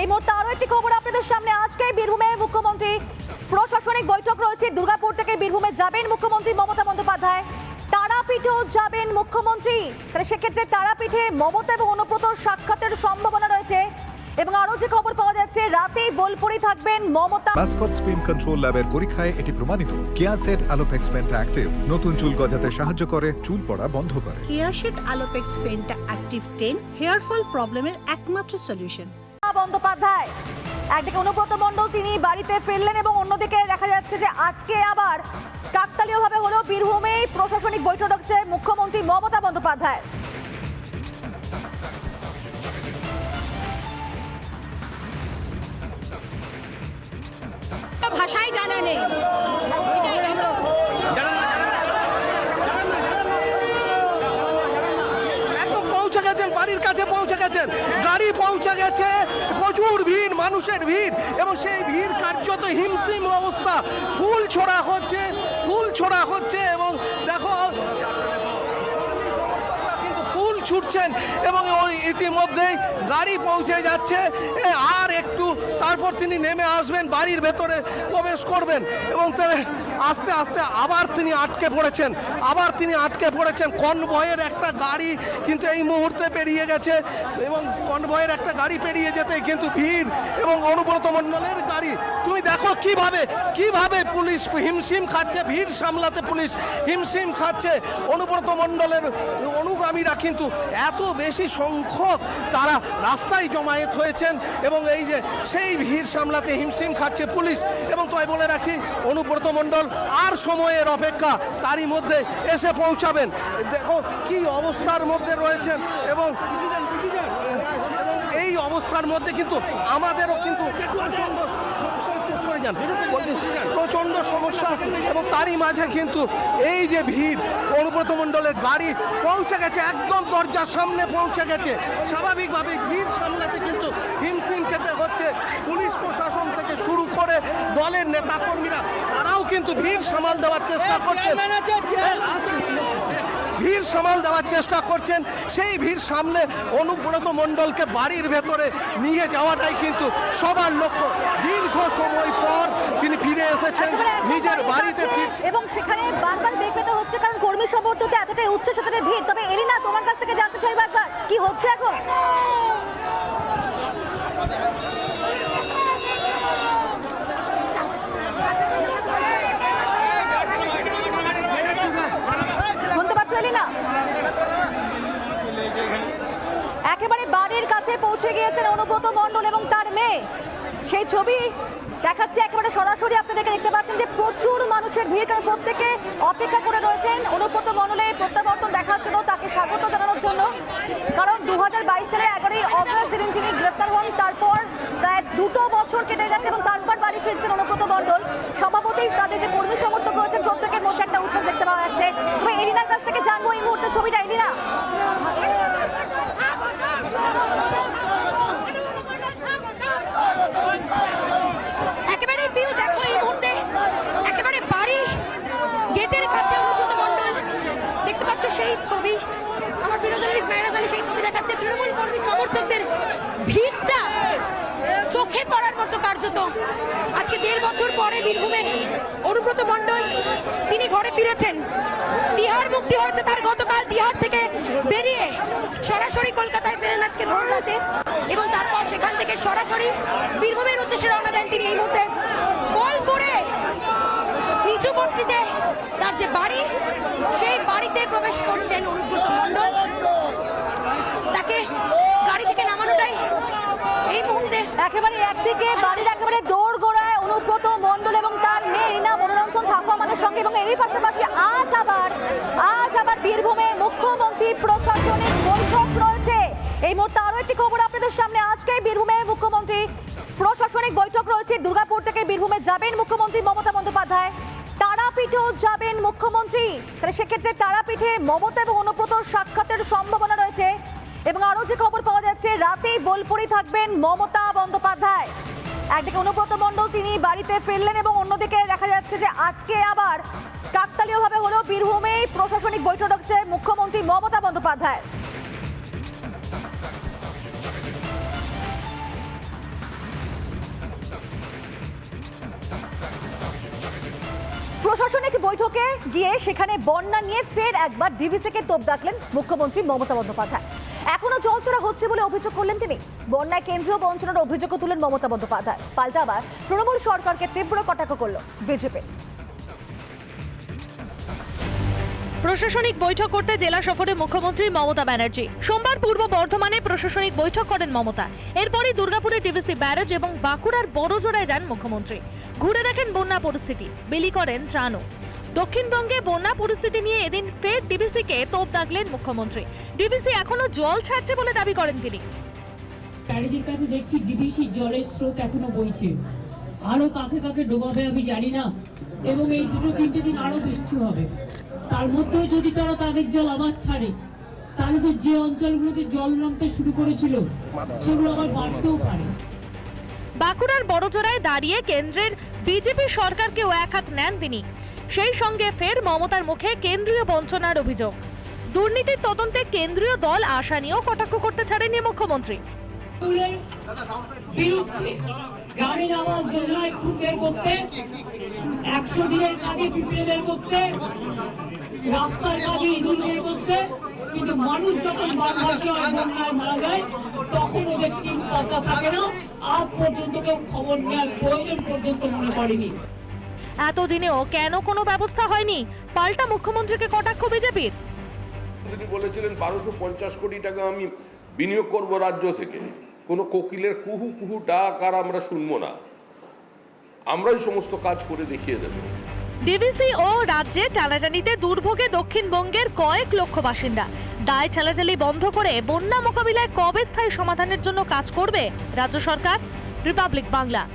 এই মুহূর্তে আরও একটি খবর আপনাদের সামনে। আজকে বীরভূমে মুখ্যমন্ত্রী প্রশাসনিক বৈঠক রয়েছে। দুর্গাপুর থেকে বীরভূমে যাবেন মুখ্যমন্ত্রী মমতা বন্দ্যোপাধ্যায়। তারাপীঠেও যাবেন মুখ্যমন্ত্রী। তাহলে সেক্ষেত্রে তারাপীঠে মমতা এবং অনুব্রত সাক্ষাতের সম্ভাবনা রয়েছে। এবং আরও যে খবর পাওয়া যাচ্ছে রাতেই বোলপুরি থাকবেন মমতা। মাস্কট স্পিন কন্ট্রোল ল্যাবের পরীক্ষায় এটি প্রমাণিত। কেয়াসেট অ্যালোপেক্স পেন্টা অ্যাক্টিভ। নতুন চুল গজাতে সাহায্য করে চুল পড়া বন্ধ করে। কেয়াশেড আলোপেক্স পেনটা অ্যাক্টিভ টেন হেয়ার ফল প্রবলেমের একমাত্র সলিউশন। বন্দ্যোপাধ্যায়। একদিকে অনুব্রত মণ্ডল তিনি বাড়িতে ফিরলেন এবং অন্যদিকে দেখা যাচ্ছে যে আজকে আবার কাকতালীয়ভাবে হলো বীরভূমে প্রশাসনিক বৈঠক হচ্ছে মুখ্যমন্ত্রী মমতা বন্দ্যোপাধ্যায় ভাষাই জানা নেই। একদম পৌঁছে গেছেন বাড়ির কাছে পৌঁছে গেছেন গাড়ি পৌঁছে গেছে। প্রচুর ভিড়, মানুষের ভিড়, এবং সেই ভিড় কার্যত হিমসিম অবস্থা। ফুল ছোড়া হচ্ছে, ফুল ছোড়া হচ্ছে ছুটছেন এবং ইতিমধ্যেই গাড়ি পৌঁছে যাচ্ছে। আর একটু তারপর তিনি নেমে আসবেন, বাড়ির ভেতরে প্রবেশ করবেন এবং আস্তে আস্তে আবার তিনি আটকে পড়েছেন। আবার তিনি আটকে পড়েছেন। কনভয়ের একটা গাড়ি কিন্তু এই মুহূর্তে পেরিয়ে গেছে এবং কনভয়ের একটা গাড়ি পেরিয়ে যেতে কিন্তু ভিড় এবং অনুব্রত মণ্ডলের তুমি দেখো কীভাবে কীভাবে পুলিশ হিমশিম খাচ্ছে, ভিড় সামলাতে পুলিশ হিমশিম খাচ্ছে। অনুব্রত মণ্ডলের অনুগামীরা কিন্তু এত বেশি সংখ্যক তারা রাস্তায় জমায়েত হয়েছেন এবং এই যে সেই ভিড় সামলাতে হিমশিম খাচ্ছে পুলিশ। এবং তাই বলে রাখি, অনুব্রত মণ্ডল, আর সময়ের অপেক্ষা তারই মধ্যে এসে পৌঁছাবেন। দেখো কি অবস্থার মধ্যে রয়েছেন এবং এই অবস্থার মধ্যে কিন্তু আমাদেরও কিন্তু যান। প্রচণ্ড সমস্যা এবং তারই মাঝে কিন্তু এই যে ভিড় অনুব্রত মণ্ডলের গাড়ি পৌঁছে গেছে, একদম দরজার সামনে পৌঁছে গেছে। স্বাভাবিকভাবে ভিড় সামলাতে কিন্তু হিমশিম খেতে হচ্ছে। পুলিশ প্রশাসন থেকে শুরু করে দলের নেতাকর্মীরা, তারাও কিন্তু ভিড় সামাল দেওয়ার চেষ্টা করছেন ভিড় সামাল দেওয়ার চেষ্টা করছেন। সেই ভিড় সামলে অনুব্রত মণ্ডলকে বাড়ির ভেতরে নিয়ে যাওয়াটাই কিন্তু সবার লক্ষ্য। দীর্ঘ সময় পর তিনি ফিরে এসেছেন নিজের বাড়িতে এবং সেখানে বারবার বেগ পেতে হচ্ছে কারণ কর্মী সমর্থতে এতটাই উচ্চ সাথে ভিড়। তবে এলিনা তোমার কাছ থেকে জানতে চাইব একবার কি হচ্ছে এখন শুনতে পাচ্ছ এলিনা একেবারে বাড়ির কাছে পৌঁছে গিয়েছেন অনুব্রত মণ্ডল এবং তার মেয়ে। সেই ছবি দেখাচ্ছে একেবারে সরাসরি আপনাদেরকে দেখতে পাচ্ছেন যে প্রচুর মানুষের ভিড়, কারণ প্রত্যেকে অপেক্ষা করে রয়েছেন অনুব্রত মণ্ডলের প্রত্যাবর্তন দেখার জন্য, তাকে স্বাগত জানানোর জন্য। কারণ দু হাজার বাইশ সালে এগারোই অগস্ট সেদিন তিনি গ্রেপ্তার হন, তারপর প্রায় দুটো বছর কেটে গেছে এবং তারপর বাড়ি ফিরছেন অনুব্রত মণ্ডল। সভাপতি তাদের যে কর্মী সমর্থক রয়েছেন প্রত্যেকের মধ্যে একটা উচ্ছ্বাস দেখতে পাওয়া যাচ্ছে তবে এরিনার কাছ থেকে জানব এই মুহূর্তে ছবিটা এলিনা একেবারে ভিউ দেখো এই মুহূর্তে একেবারে বাড়ি গেটের কাছে অনুব্রত মণ্ডল দেখতে পাচ্ছ সেই ছবি আমার বিরোধী মেহরাজ আলী সেই ছবি দেখাচ্ছে তৃণমূল কর্মী সমর্থকদের ভিড়টা চোখে পড়ার মতো কার্যত আজকে দেড় বছর পরে বীরভূমের অনুব্রত মণ্ডল, তিনি ঘরে ফিরেছেন। তিহার মুক্তি হয়েছে তার গতকাল। তিহার থেকে বেরিয়ে সরাসরি কলকাতায় ফেরেন আজকে ভোর রাতে এবং তারপর সেখান থেকে সরাসরি বীরভূমের উদ্দেশ্যে রওনা দেন তিনি এই মুহূর্তে। বোলপুরে নিচু কর্তৃতে তার যে বাড়ি, সেই বাড়িতে প্রবেশ করছেন অনুব্রত মণ্ডল তাকে গাড়ি থেকে নামানোটাই এই মুহূর্তে একেবারে একদিকে বাড়ির একেবারে দৌড় গোড়ায় অনুব্রত, মণ্ডল এবং তার মেয়ে রিনা মনোরঞ্জন থাকো আমাদের সঙ্গে এবং এরই পাশাপাশি আজ আবার আজ আবার বীরভূমে মুখ্যমন্ত্রী প্রশাসনিক বৈঠক রয়েছে। এই মুহূর্তে আরও একটি খবর আপনাদের সামনে। আজকে বীরভূমে মুখ্যমন্ত্রী প্রশাসনিক বৈঠক রয়েছে। দুর্গাপুর থেকে বীরভূমে যাবেন মুখ্যমন্ত্রী মমতা বন্দ্যোপাধ্যায়। তারাপীঠেও যাবেন মুখ্যমন্ত্রী। তাহলে সেক্ষেত্রে তারাপীঠে মমতা এবং অনুব্রত সাক্ষাতের সম্ভাবনা রয়েছে। এবং আরও যে খবর পাওয়া যাচ্ছে, রাতেই বোলপুরে থাকবেন মমতা বন্দ্যোপাধ্যায়। একদিকে অনুব্রত মণ্ডল, তিনি বাড়িতে ফিরলেন এবং অন্যদিকে দেখা যাচ্ছে যে আজকে আবার কাকতালীয়ভাবে হলেও বীরভূমে প্রশাসনিক বৈঠক হচ্ছে মুখ্যমন্ত্রী মমতা বন্দ্যোপাধ্যায় প্রশাসনিক বৈঠকে গিয়ে সেখানে বন্যা নিয়ে ফের একবার ডিভিসিকে তোপ ডাকলেন মুখ্যমন্ত্রী মমতা বন্দ্যোপাধ্যায়। জলছড়া হচ্ছে বলে অভিযোগ করলেন তিনি। বন্যায় কেন্দ্রীয় বঞ্চনার অভিযোগও তুলেন মমতা বন্দ্যোপাধ্যায়। পাল্টা আবার তৃণমূল সরকারকে তীব্র কটাক্ষ করল বিজেপি। প্রশাসনিক বৈঠক করতে জেলা সফরে মুখ্যমন্ত্রী মমতা ব্যানার্জি। সোমবার পূর্ব বর্ধমানে প্রশাসনিক বৈঠক করেন মমতা। এরপরই দুর্গাপুরের টিভিসি ব্যারাজ এবং বাঁকুড়ার বড়জোড়ায় যান মুখ্যমন্ত্রী। ঘুরে দেখেন বন্যা পরিস্থিতি। বিলি করেন ত্রাণও। দক্ষিণবঙ্গে বন্যা পরিস্থিতি নিয়ে এদিন ফের ডিবিসিকে তোপ দাগলেন মুখ্যমন্ত্রী। ডিবিসি এখনও জল ছাড়ছে বলে দাবি করেন তিনি। ব্যারেজের কাছে দেখছি ডিবিসি জলের স্রোত এখনও বইছে। আরও কাকে কাকে ডোবাবে আমি জানি না এবং এই দুটো তিনটে দিন আরও বৃষ্টি হবে। তার মধ্যেও যদি তারা তাদের জল আবার ছাড়ে তাহলে তো যে অঞ্চলগুলোতে জল নামতে শুরু করেছিল সেগুলো আবার বাড়তেও পারে। বাঁকুড়ার বড়জোড়ায় দাঁড়িয়ে কেন্দ্রের বিজেপি সরকারকেও এক হাত নেন তিনি। সেই সঙ্গে ফের মমতার মুখে কেন্দ্রীয় বঞ্চনার অভিযোগ। দুর্নীতির তদন্তে কেন্দ্রীয় দল আশা নিয়েও কটাক্ষ করতে ছাড়েনি মুখ্যমন্ত্রী। কিন্তু মানুষ যখন তখন আজ পর্যন্ত কেউ খবর নেওয়ার প্রয়োজন পর্যন্ত মনে করেনি। এতদিনেও কেন কোনো ব্যবস্থা হয়নি? পাল্টা মুখ্যমন্ত্রীকে কটাক্ষ বিজেপির? তিনি বলেছিলেন বারোশো পঞ্চাশ কোটি টাকা আমি বিনিয়োগ করব রাজ্য থেকে। কোনো কোকিলের কুহু কুহু ডাক আর আমরা শুনব না। আমরাই সমস্ত কাজ করে দেখিয়ে দেবো। ডিভিসি ও রাজ্যে টানাটানিতে দুর্ভোগে দক্ষিণবঙ্গের কয়েক লক্ষ বাসিন্দা। দায় ঠেলাঠালি বন্ধ করে বন্যা মোকাবিলায় কবে স্থায়ী সমাধানের জন্য কাজ করবে রাজ্য সরকার? রিপাবলিক বাংলা।